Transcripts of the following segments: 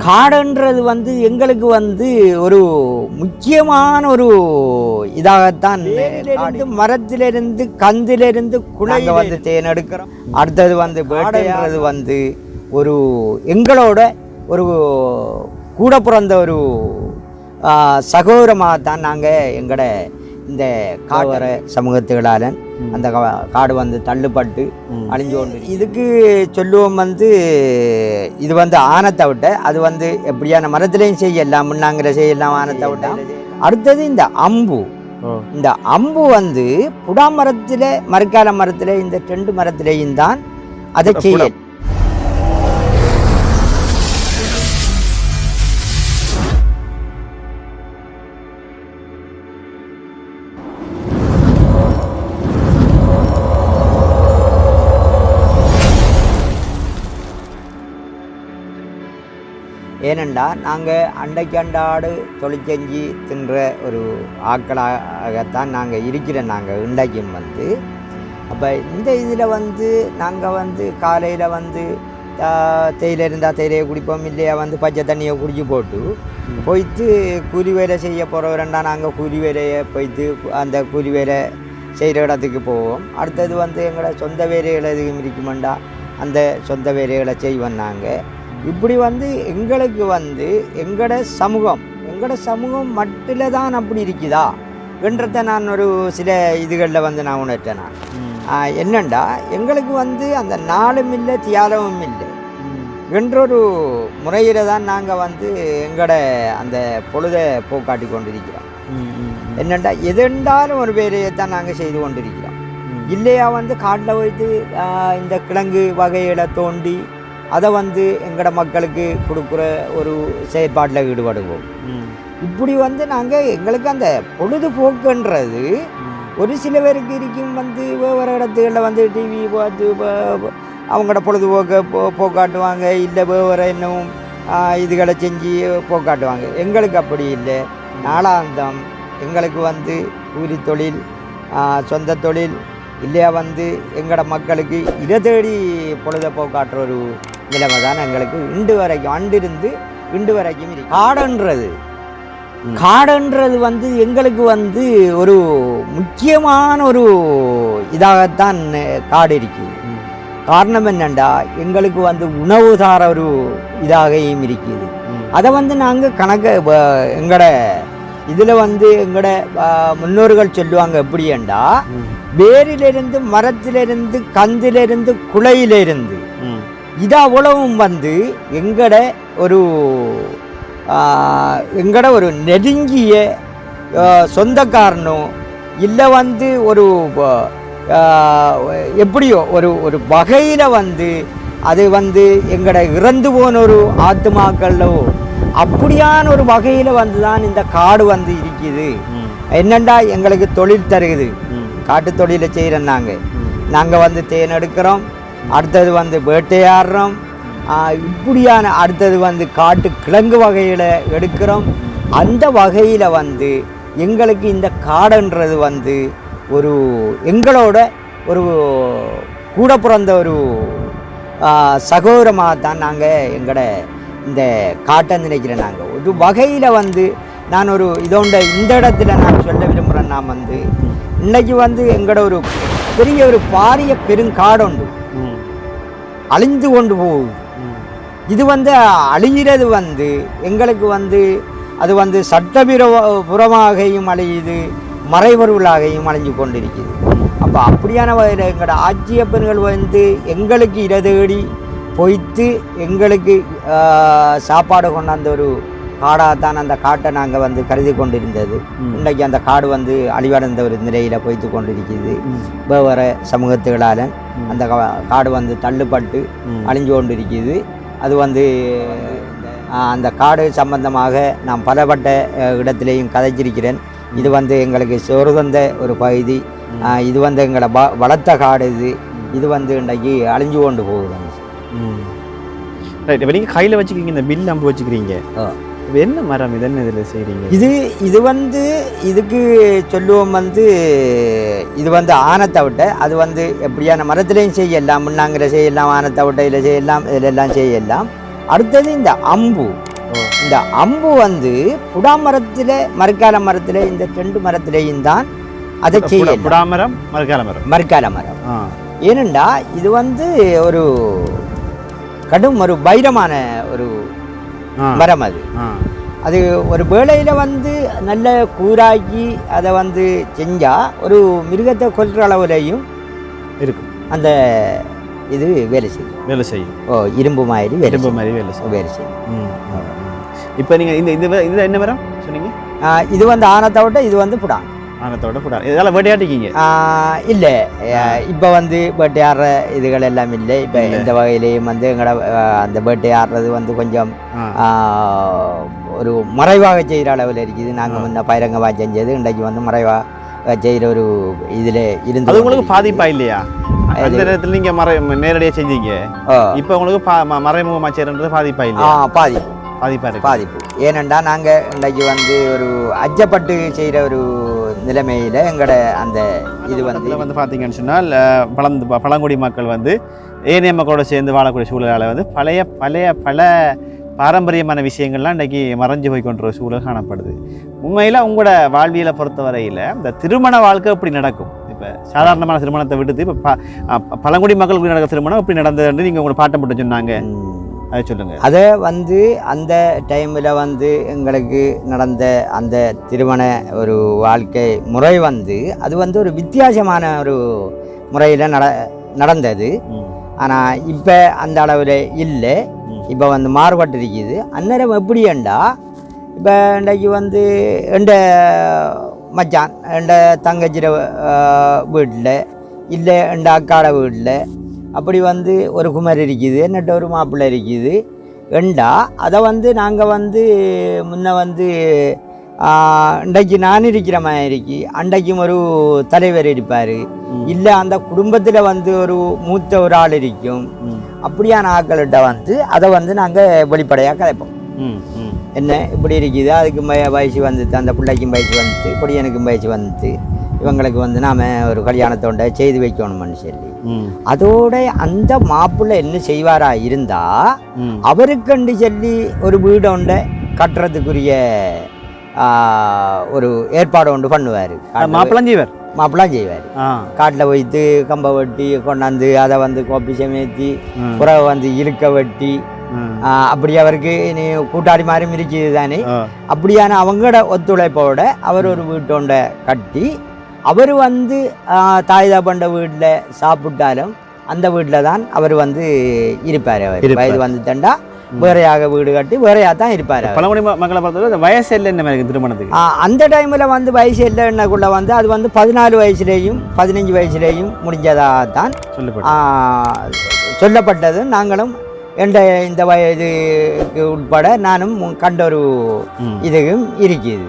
காடுன்றது வந்து எங்களுக்கு வந்து ஒரு முக்கியமான ஒரு இதாகத்தான் மரத்திலிருந்து கந்திலிருந்து குழைங்க வந்து தேன் எடுக்கிறோம். அடுத்தது வந்து வேட்டையாடுறது வந்து ஒரு எங்களோட ஒரு கூட பிறந்த ஒரு சகோதரமாக தான் நாங்கள் எங்களோட இந்த காவர சமூகத்துகளால் அந்த காடு வந்து தள்ளுப்பட்டு அழிஞ்சு கொண்டு இதுக்கு சொல்லுவோம் வந்து இது வந்து ஆனத்தை விட்ட அது வந்து எப்படியான மரத்துலேயும் செய்யலாம் முன்னாங்கிற செய்யலாம் ஆனத்தை விட்ட. அடுத்தது இந்த அம்பு. இந்த அம்பு வந்து புடா மரத்தில் மரக்கால மரத்தில் இந்த ரெண்டு மரத்திலையும் தான் அதை செய்ய ஏனெண்டா நாங்கள் அண்டைக்கு அண்டாடு தொழிற்செஞ்சு தின்ற ஒரு ஆட்களாகத்தான் நாங்கள் இருக்கிறோம் நாங்கள் இண்டைக்கும் வந்து. அப்போ இந்த இதில் வந்து நாங்கள் வந்து காலையில் வந்து தேயிலை இருந்தால் தேயிலையை குடிப்போம் இல்லையா வந்து பச்சை தண்ணியை குடிச்சு போட்டு போய்த்து கூலி வேலை செய்ய போகிறவரண்டா நாங்கள் கூலி வேலையை போய்த்து அந்த கூலி வேலை செய்கிற இடத்துக்கு போவோம். அடுத்தது வந்து எங்களோட சொந்த வேலைகள் எதுவும் இருக்குமெண்டா அந்த சொந்த வேலைகளை செய்வோம் நாங்கள் இப்படி வந்து எங்களுக்கு வந்து எங்களோட சமூகம் எங்களோட சமூகம் மட்டில் தான் அப்படி இருக்குதா? என்றதை நான் ஒரு சில இதுகளில் வந்து நான் உணர்த்தேன் நான். என்னண்டா? எங்களுக்கு வந்து அந்த நாளும் இல்லை தியாலமும் இல்லை. என்றொரு முறையில் தான் நாங்கள் வந்து எங்களோட அந்த பொழுதை போக்காட்டி கொண்டிருக்கிறோம். என்னண்டா? எதெண்டாலும் ஒரு வேலையை தான் நாங்கள் செய்து கொண்டிருக்கிறோம். இல்லையா வந்து காட்டில் வைத்து இந்த கிழங்கு வகைகளை தோண்டி அதை வந்து எங்களோட மக்களுக்கு கொடுக்குற ஒரு செயற்பாட்டில் ஈடுபடுவோம். இப்படி வந்து நாங்கள் எங்களுக்கு அந்த பொழுதுபோக்குன்றது ஒரு சில பேருக்கு இருக்கும் வந்து வேறு இடத்துகளில் வந்து டிவி பார்த்து அவங்களோட பொழுதுபோக்கை போ போக்காட்டுவாங்க. இல்லை வேறு இன்னும் இதுகளை செஞ்சு போக்காட்டுவாங்க. எங்களுக்கு அப்படி இல்லை. நாளாந்தம் எங்களுக்கு வந்து கூலி தொழில் சொந்த தொழில் இல்லையா வந்து எங்களோட மக்களுக்கு இதை தேடி பொழுதை போக்காட்டுற ஒரு நிலைமை தான் எங்களுக்கு இண்டு வரைக்கும் அண்டிருந்து இண்டு வரைக்கும் இருக்கு. காடுன்றது. காடுன்றது வந்து எங்களுக்கு வந்து ஒரு முக்கியமான ஒரு இதாகத்தான் காடு இருக்குது காரணம் என்னண்டா? எங்களுக்கு வந்து உணவு தார ஒரு இதாகவும் இருக்குது. அதை வந்து நாங்கள் கணக்கு எங்களோட இதில் வந்து எங்களோட முன்னோர்கள் சொல்லுவாங்க எப்படியண்டா? வேரிலிருந்து மரத்திலிருந்து கந்திலிருந்து குலையிலிருந்து இது அவ்வளவும் வந்து எங்கட ஒரு எங்கட ஒரு நெருங்கிய சொந்தக்காரனோ இல்லை வந்து ஒரு எப்படியோ ஒரு ஒரு வகையில் வந்து அது வந்து எங்கட இறந்து போன ஒரு ஆத்மாக்களோ அப்படியான ஒரு வகையில் வந்து தான் இந்த காடு வந்து இருக்குது என்னண்டா எங்களுக்கு தொழில் தருகுது காட்டு தொழிலை செய்கிறோம் நாங்கள் நாங்கள் வந்து தேன் எடுக்கிறோம். அடுத்தது வந்து வேட்டையாடுறோம். இப்படியான அடுத்தது வந்து காட்டு கிழங்கு வகையில் எடுக்கிறோம். அந்த வகையில் வந்து எங்களுக்கு இந்த காடுன்றது வந்து ஒரு எங்களோட ஒரு கூட பிறந்த ஒரு சகோதரமாக தான் நாங்கள் எங்களோட இந்த காட்டை நினைக்கிறேன் நாங்கள் ஒரு வகையில் வந்து நான் ஒரு இதோண்ட இந்த இடத்துல நான் சொல்ல விரும்புகிறேன் நான் வந்து இன்றைக்கி வந்து எங்களோட ஒரு பெரிய ஒரு பாரிய பெருங்காடு உண்டு அழிந்து கொண்டு போகுது இது வந்து அழிகிறது வந்து எங்களுக்கு வந்து அது வந்து சட்டவிரோ புறமாகையும் அழியுது மறைபொருளாகையும் அழிஞ்சு கொண்டிருக்குது. அப்போ அப்படியான எங்களோட ஆட்சியப்பன்கள் வந்து எங்களுக்கு இடதேடி பொய்த்து எங்களுக்கு சாப்பாடு கொண்டாந்த ஒரு காடாகத்தான் அந்த காட்டை நாங்கள் வந்து கருதி கொண்டிருந்தது. இன்றைக்கு அந்த காடு வந்து அழிவடைந்த ஒரு நிலையில் பொய்த்து கொண்டிருக்குது வேறு சமூகத்துகளால் அந்த காடு வந்து தள்ளுப்பட்டு அழிஞ்சு கொண்டிருக்குது அது வந்து அந்த காடு சம்பந்தமாக நான் பலப்பட்ட இடத்திலேயும் கதைச்சிருக்கிறேன். இது வந்து எங்களுக்கு சொருதந்த ஒரு பகுதி. இது வந்து எங்களை ப வளர்த்த காடு இது. இது வந்து இன்றைக்கு அழிஞ்சு கொண்டு போகுதுங்க ரைட் இப்போ நீங்கள் கையில் வச்சுக்கிறீங்க இந்த பில் நம்பு வச்சுக்கிறீங்க. இது என்ன மரம்? இது என்ன இதில் செய்கிறீங்க இது இது வந்து இதுக்கு சொல்லுவோம் வந்து இது வந்து ஆனத்தை விட்ட அது வந்து எப்படியான மரத்துலேயும் செய்யலாம் முன்னாங்கிற செய்யலாம் ஆனத்தை விட்ட இதில் செய்யலாம் இதிலெல்லாம் செய்யலாம். அடுத்தது இந்த அம்பு. இந்த அம்பு வந்து புடா மரத்தில் மரக்கால மரத்தில் இந்த ரெண்டு மரத்திலையும் தான் அதை புடா- செய்யலாம். புடாமரம் மரக்கால மரம். மரக்கால மரம். ஏனெண்டா இது வந்து ஒரு கடும் ஒரு வைரமான ஒரு மரம் அது அது ஒரு வேளையில் வந்து நல்ல கூராக்கி அதை வந்து செஞ்சா ஒரு மிருகத்தை கொல்ற அளவுலையும் இருக்கு அந்த இது வேலை செய்யும். வேலை செய்யும். ஓ இரும்பு மாதிரி இரும்பு. மாதிரி வேலை செய்யும். வேலை செய்யும். இப்போ நீங்கள் இந்த இந்த என்ன மரம் சொன்னீங்க? இது வந்து ஆனத்தை விட இது வந்து புடான். ஆனத்தோட புடா இதெல்லாம் வேட்டையாட்டிக்கிங்க இல்லை. இப்போ வந்து வேட்டையாடுற இதுகள் எல்லாம் இல்லை. இப்போ. இந்த வகையிலையும் வந்து எங்களோட அந்த வேட்டையாடுறது வந்து கொஞ்சம் ஒரு மறைவாக செய்கிற அளவில் இருக்குது. நாங்கள். முன்ன பயிரங்கமாக செஞ்சது. இன்றைக்கு வந்து மறைவாக செய்கிற ஒரு இதில் இருந்து அது உங்களுக்கு. பாதிப்பா இல்லையா? அந்த? நேரத்தில் நீங்க மறை நேரடியாக செஞ்சீங்க. இப்போ உங்களுக்கு பா- ம- மறைமுகமா செய்யறது பாதிப்பா இல்லையா? ஏனெண்டா நாங்கள் இன்றைக்கு வந்து ஒரு அச்சப்பட்டு செய்கிற ஒரு நிலைமையில் எங்களோட அந்த இது வந்து வந்து பார்த்தீங்கன்னு சொன்னால் பழந்து பழங்குடி மக்கள் வந்து ஏனைய மக்களோட சேர்ந்து வாழக்கூடிய சூழலால் வந்து பழைய பழைய பல பாரம்பரியமான விஷயங்கள்லாம் இன்றைக்கி மறைஞ்சு போய் கொண்டிருக்கிற சூழல் காணப்படுது. உண்மையில் உங்களோட வாழ்வியலை பொறுத்தவரையில் இந்த திருமண வாழ்க்கை எப்படி நடக்கும்? இப்போ சாதாரணமான திருமணத்தை விடுத்து இப்போ பழங்குடி மக்களுக்கு நடக்கிற திருமணம் எப்படி நடந்ததுன்னு நீங்கள் உங்களை பாட்டம் போட்டு சொன்னாங்க. அதை சொல்லுங்கள் அதை வந்து அந்த டைமில் வந்து எங்களுக்கு நடந்த அந்த திருமண ஒரு வாழ்க்கை முறை வந்து அது வந்து ஒரு வித்தியாசமான ஒரு முறையில் நட நடந்தது. ஆனால் இப்போ அந்த அளவில் இல்லை. இப்போ வந்து மாறுபட்டு இருக்குது. அந்நேரம் எப்படியண்டா இப்போ இன்றைக்கு வந்து எந்த மச்சான் எந்த தங்கச்சிர வீட்டில் இல்லை எந்த அக்காட வீட்டில் அப்படி வந்து ஒரு குமர் இருக்குது என்னட்ட ஒரு மாப்பிள்ளை இருக்குது. எண்டா அதை வந்து நாங்கள் வந்து முன்ன வந்து இன்றைக்கு நான் இருக்கிற மாதிரி அன்றைக்கும் ஒரு தலைவர் இருப்பார். இல்லை அந்த குடும்பத்தில் வந்து ஒரு மூத்த ஒரு ஆள் இருக்கும். அப்படியான ஆட்கள்கிட்ட வந்து அதை வந்து நாங்கள் வெளிப்படையாக கதைப்போம் என்ன? இப்படி இருக்குது அதுக்கு வய- வயசு வந்துட்டு அந்த பிள்ளைக்கும் வயசு வந்துட்டு பொடியனுக்கும் வயசு வந்துட்டு. இவங்களுக்கு வந்து நாம் ஒரு கல்யாணத்தோண்ட செய்து வைக்கணும்னு சொல்லி. அதோட அந்த மாப்பிள்ளை என்ன செய்வாரா இருந்தா அவருக்கண்டு சொல்லி ஒரு வீடு ஒன்றை கட்டுறதுக்குரிய ஒரு ஏற்பாடு ஒன்று பண்ணுவார். மாப்பிளம் மாப்பிள்ளாம் செய்வார்? ஆ. காட்டில் வைத்து கம்பை வெட்டி கொண்டாந்து அதை வந்து கோப்பி சமேத்தி. புறவை வந்து இழுக்க வெட்டி அப்படி அவருக்கு நீ கூட்டாளி மாதிரி இருக்குது தானே. அப்படியான அவங்களோட ஒத்துழைப்போட அவர் ஒரு வீட்டோண்ட கட்டி அவர் வந்து ஆ, தாய் தாப்பண்ட வீட்டில் சாப்பிட்டாலும் அந்த வீட்டில் தான் அவர் வந்து இருப்பார் அவர். வயது வந்துட்டா வேறையாக வீடு கட்டி வேறையாக தான் இருப்பார் ம- மக்களை இந்த வயசு இல்லை என்ன திருமணத்துக்கு. அந்த டைமில் வந்து வயசு இல்லைன்னக்குள்ள வந்து அது வந்து பதினாலு வயசுலேயும் பதினஞ்சு வயசுலேயும் முடிஞ்சதாக தான் சொல்லப்பட்டது. நாங்களும் எந்த இந்த வயதுக்கு உட்பட நானும் கண்ட ஒரு. இதுவும் இருக்குது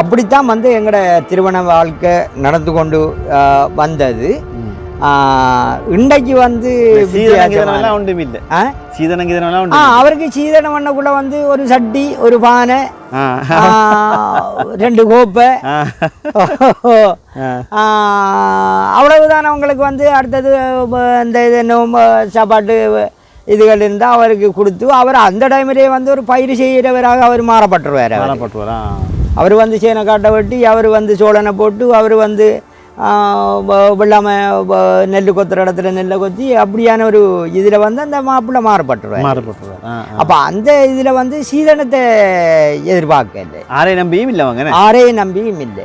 அப்படித்தான் வந்து எங்களோட திருமண வாழ்க்கை நடந்து கொண்டு வந்தது. இன்றைக்கு வந்து ஒன்றும் இல்லை. இல்லை. அவருக்கு சீதனம் பண்ணக்குள்ள வந்து ஒரு சட்டி ஒரு பானை ரெண்டு கோப்பை. அவ்வளவுதான் அவங்களுக்கு வந்து அடுத்தது இந்த இது சாப்பாட்டு இதுகள் இருந்தால் அவருக்கு கொடுத்து அவர் அந்த டைமிலே வந்து ஒரு பயிர் செய்கிறவராக அவர் மாறப்பட்டுருவார் மாறப்பட்டுவாரா? அவர் வந்து சேனை காட்டை வெட்டி அவர் வந்து சோழனை போட்டு அவர் வந்து வெள்ளாம நெல் கொத்துற இடத்துல நெல்லை கொத்தி அப்படியான ஒரு இதில் வந்து அந்த மாப்பிள்ளை. ஆ, ஆ. அப்போ அந்த இதில் வந்து சீதனத்தை எதிர்பார்க்கல ஆரை நம்பியும் இல்லை அவங்க? ஆரையும் நம்பியும் இல்லை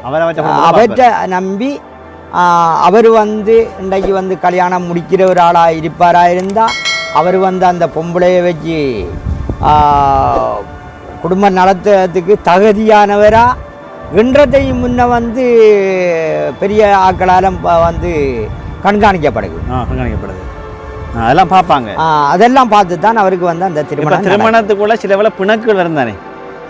அவற்றை நம்பி அவர் வந்து இன்றைக்கு வந்து கல்யாணம் முடிக்கிற ஒரு ஆளாக இருப்பாரா இருந்தால் அவர் வந்து அந்த பொம்பளையை வச்சு ஆ, குடும்பம் நடத்துறதுக்கு தகுதியானவரா? என்றதையும் முன்ன வந்து பெரிய ஆக்களால் வந்து கண்காணிக்கப்படுது. ஆ, கண்காணிக்கப்படுது. அதெல்லாம் பார்ப்பாங்க. அதெல்லாம் பார்த்து தான் அவருக்கு வந்து அந்த திருமணம். திருமணத்துக்குள்ள சில வேளை பிணக்குகள் வரும் தானே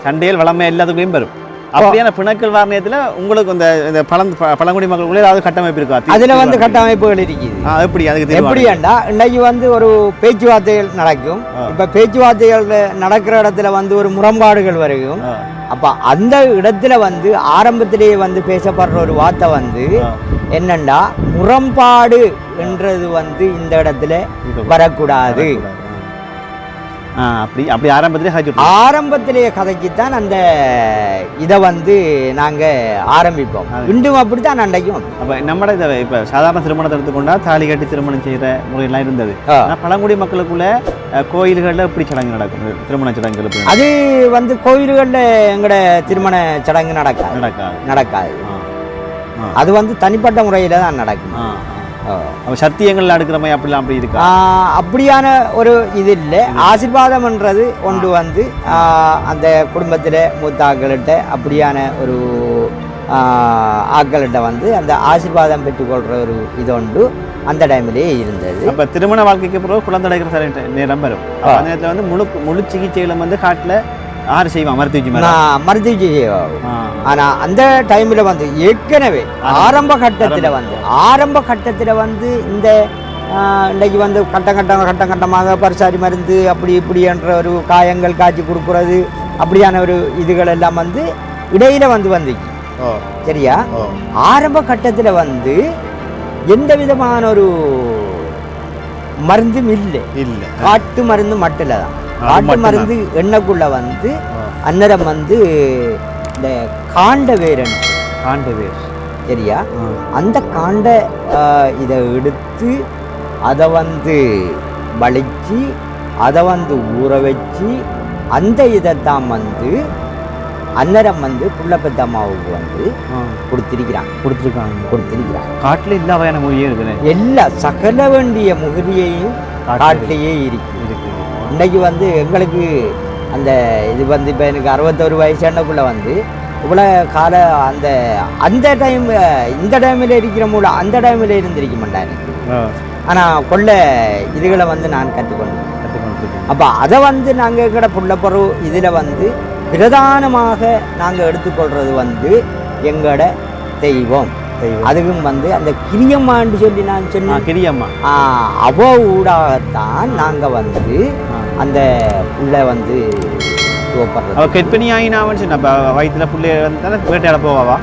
சண்டைகள் வளமை எல்லாத்துக்குள்ளேயும் வரும். அப்படியான பிணக்கள் வர நேரத்துல உங்களுக்கு இந்த இந்த பழம் பழங்குடி மக்களுக்குள்ள ஏதாவது கட்டமைப்பு இருக்கா? அதுல வந்து கட்டமைப்புகள் இருக்குது. எப்படி? அதுக்கு? எப்படியாண்டா இன்னைக்கு வந்து ஒரு பேச்சுவார்த்தைகள் நடக்கும். இப்ப பேச்சுவார்த்தைகள் நடக்கிற இடத்துல வந்து ஒரு முரண்பாடுகள் ஆ, அப்ப அந்த இடத்துல வந்து ஆரம்பத்திலேயே வந்து பேசப்படுற ஒரு வார்த்தை வந்து. என்னண்டா? முரண்பாடு என்றது வந்து இந்த இடத்துல வரக்கூடாது. அப்படி அப்படி ஆரம்பத்திலே ஹஜ் ஆரம்பத்திலேயே கதைக்குத்தான் அந்த இதை வந்து நாங்கள் ஆரம்பிப்போம். இன்றும் அப்படித்தான் அன்றைக்கும் அப்போ நம்மட இதை இப்போ சாதாரண திருமணத்தை எடுத்துக்கொண்டா தாலி கட்டி திருமணம் செய்கிற முறையெல்லாம் இருந்தது. பழங்குடி மக்களுக்குள்ள கோயில்கள்ல எப்படி சடங்கு நடக்கும். திருமண சடங்குகள் எப்படி அது வந்து கோயில்களில் எங்களோட திருமண சடங்கு நடக்காது. நடக்காது. நடக்காது. அது வந்து தனிப்பட்ட முறையில் தான் நடக்கும். அப்போ சத்தியங்கள் அடுக்கிற மாதிரி அப்படிலாம் அப்படி இருக்கா? அப்படியான ஒரு இது இல்லை. ஆசீர்வாதம்ன்றது கொண்டு வந்து அந்த குடும்பத்தில் மூத்த ஆட்கள்கிட்ட அப்படியான ஒரு ஆ, ஆட்கள்கிட்ட வந்து அந்த ஆசீர்வாதம் பெற்றுக்கொள்கிற ஒரு இது உண்டு அந்த டைம்லேயே இருந்தது. அப்போ திருமண வாழ்க்கைக்கு பிறகு குழந்தை நேரம் வரும். அந்த நேரத்தில் வந்து முழு முழு சிகிச்சைகளும் வந்து காட்டில் ஆறு செய்வான் மருத்துவ வச்சு மேலே. நான் மருத்துவ செய்வோம். ஆ. ஆனால் அந்த டைமில் வந்து ஏற்கனவே ஆரம்ப கட்டத்தில் வந்து ஆரம்ப கட்டத்தில் வந்து இந்த இன்னைக்கு வந்து கட்டம் கட்டம் கட்டம் கட்டமாக பரிசாரி மருந்து அப்படி இப்படி என்ற ஒரு காயங்கள் காய்ச்சி கொடுக்குறது அப்படியான ஒரு இதுகள் எல்லாம் வந்து இடையில வந்து வந்துச்சு. சரியா? ஆரம்ப கட்டத்தில் வந்து எந்த விதமான ஒரு மருந்தும் இல்லை. இல்லை. காட்டு மருந்து மட்டும் தான் மட்டும்தான். மருந்து எண்ணெய்க்குள்ள வந்து. அன்னரம் வந்து இந்த காண்ட வேரன் ஆண்டு பேர் சரியா? அந்த காண்ட இதை எடுத்து அதை வந்து வலிச்சு அதை வந்து ஊற வச்சு அந்த இதைத்தான் வந்து அன்னரம் வந்து புள்ளப்பெத்தம்மாவுக்கு வந்து கொடுத்திருக்கிறாங்க. கொடுத்துருக்காங்க. கொடுத்திருக்கிறாங்க. காட்டில் எல்லா வகையான மொழியும் இருக்குண்ணே எல்லா சகல வேண்டிய முகரியையும் காட்டிலேயே இருக்கு. இருக்குது இன்னைக்கு வந்து எங்களுக்கு அந்த இது வந்து இப்போ எனக்கு அறுபத்தொரு வயசானக்குள்ளே வந்து இவ்வளோ கால அந்த அந்த டைம் இந்த டைமில் இருக்கிற மூல அந்த டைமில் இருந்திருக்க மாட்டேன் ஆனால் கொள்ள இதுகளை வந்து நான் கற்றுக்கொண்டேன். கற்றுக்கொண்டு அப்போ அதை வந்து நாங்கள் கிட புள்ளப்பரு இதில் வந்து பிரதானமாக நாங்கள் எடுத்துக்கொள்கிறது வந்து எங்களோட தெய்வம். தெய்வம். அதுவும் வந்து அந்த கிரியம்மான்னு சொல்லி நான் சொன்னேன். கிரியம்மா. அவ ஊடாகத்தான் நாங்கள் வந்து. அந்த புள்ள வந்து துவப்படுறது. அவள் கெட்பனி ஆகினாவன்னு சொன்ன வயிற்றுல புள்ளி வந்து வேட்டையாட போவாவா?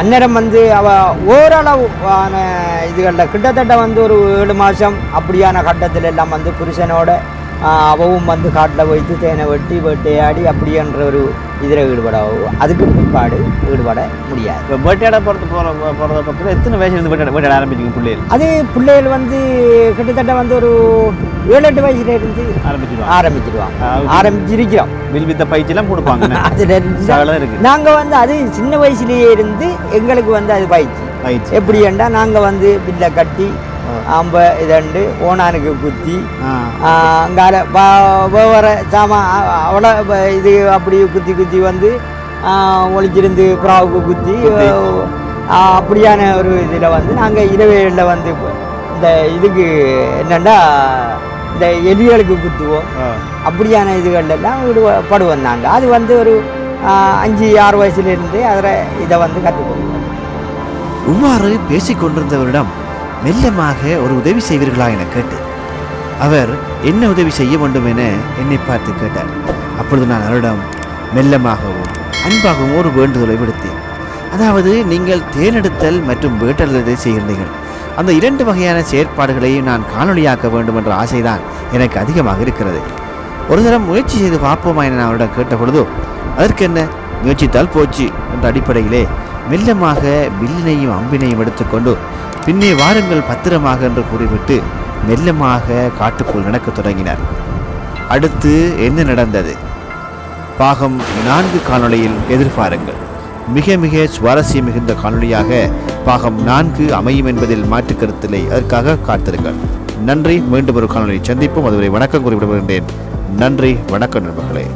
அந்நேரம் வந்து அவ ஓரளவான இதுகளில் கிட்டத்தட்ட வந்து ஒரு ஏழு மாதம் அப்படியான கட்டத்தில் எல்லாம் வந்து புருஷனோட அவவும் வந்து காட்டில் வைத்து தேனை வெட்டி வேட்டையாடி அப்படின்ற ஒரு இதில் ஈடுபட அதுக்கு பிற்பாடு ஈடுபட முடியாது. இப்போ வேட்டையாட போகிறது போகிற போகிறத பக்கத்தில் எத்தனை வயசுலேருந்து வேட்டையாட வேட்டையாட ஆரம்பிச்சிங்க பிள்ளைகள்? அது பிள்ளைகள் வந்து கிட்டத்தட்ட வந்து ஒரு ஏழு எட்டு வயசுல இருந்து ஆரம்பிச்சிடுவாங்க ஆரம்பிச்சிடுவாங்க ஆரம்பிச்சிருக்கிறோம். வில் வித்த பயிற்சியெல்லாம் கொடுப்பாங்க. சகலம் இருக்கு. நாங்க வந்து அது சின்ன வயசுலயே இருந்து எங்களுக்கு வந்து அது பயிற்சி. பயிற்சி. எப்படி என்றா நாங்க வந்து பில்லை கட்டி அம்ப இதண்டு ஓனானுக்கு குத்தி. வ- வேற சாமான் அவ்வளோ இது அப்படி குத்தி குத்தி வந்து ஒளிச்சிருந்து புறாவுக்கு குத்தி அப்படியான ஒரு இதில் வந்து நாங்கள் இரவேளில் வந்து இந்த இதுக்கு என்னென்னா இந்த எலிகளுக்கு குத்துவோம். அப்படியான இதுகள் எல்லாம் ஈடுபடுவோம் நாங்கள் அது வந்து ஒரு அஞ்சு ஆறு வயசுலேருந்து அதில் இதை வந்து கற்றுக்கொள்வோம் இவ்வாறு பேசிக் கொண்டிருந்தவரிடம் மெல்லமாக ஒரு உதவி செய்வீர்களா என கேட்டு அவர் என்ன உதவி செய்ய வேண்டும் என என்னை பார்த்து கேட்டார். அப்பொழுது நான் அவரிடம் மெல்லமாகவும் அன்பாகவும் ஒரு வேண்டுதலை விடுத்தேன். அதாவது நீங்கள் தேர்ந்தெடுத்தல் மற்றும் வேட்டலுதை செய்கிறீர்கள்? அந்த இரண்டு வகையான செயற்பாடுகளையும் நான் காணொளியாக்க வேண்டும் என்ற ஆசைதான் எனக்கு அதிகமாக இருக்கிறது. ஒரு தரம் முயற்சி செய்து பார்ப்போமா என நான் அவரிடம் கேட்டபொழுதோ அதற்கு என்ன? முயற்சித்தால் போச்சு என்ற அடிப்படையிலே மெல்லமாக வில்லினையும் அம்பினையும் எடுத்துக்கொண்டு பின்னே வாருங்கள் பத்திரமாக என்று கூறிவிட்டு மெல்லமாக காட்டுக்குள் நடக்கத் தொடங்கினார். அடுத்து என்ன நடந்தது? பாகம் நான்கு காணொளியில் எதிர்பாருங்கள். மிக மிக சுவாரஸ்யம் மிகுந்த காணொளியாக பாகம் நான்கு அமையும் என்பதில் மாற்று கருத்தில்லை. அதற்காக காத்திருங்கள். நன்றி. மீண்டும் ஒரு காணொலியை சந்திப்போம். அதுவரை வணக்கம் கூறிவிடுகின்றேன் நன்றி. வணக்கம் நண்பர்களே.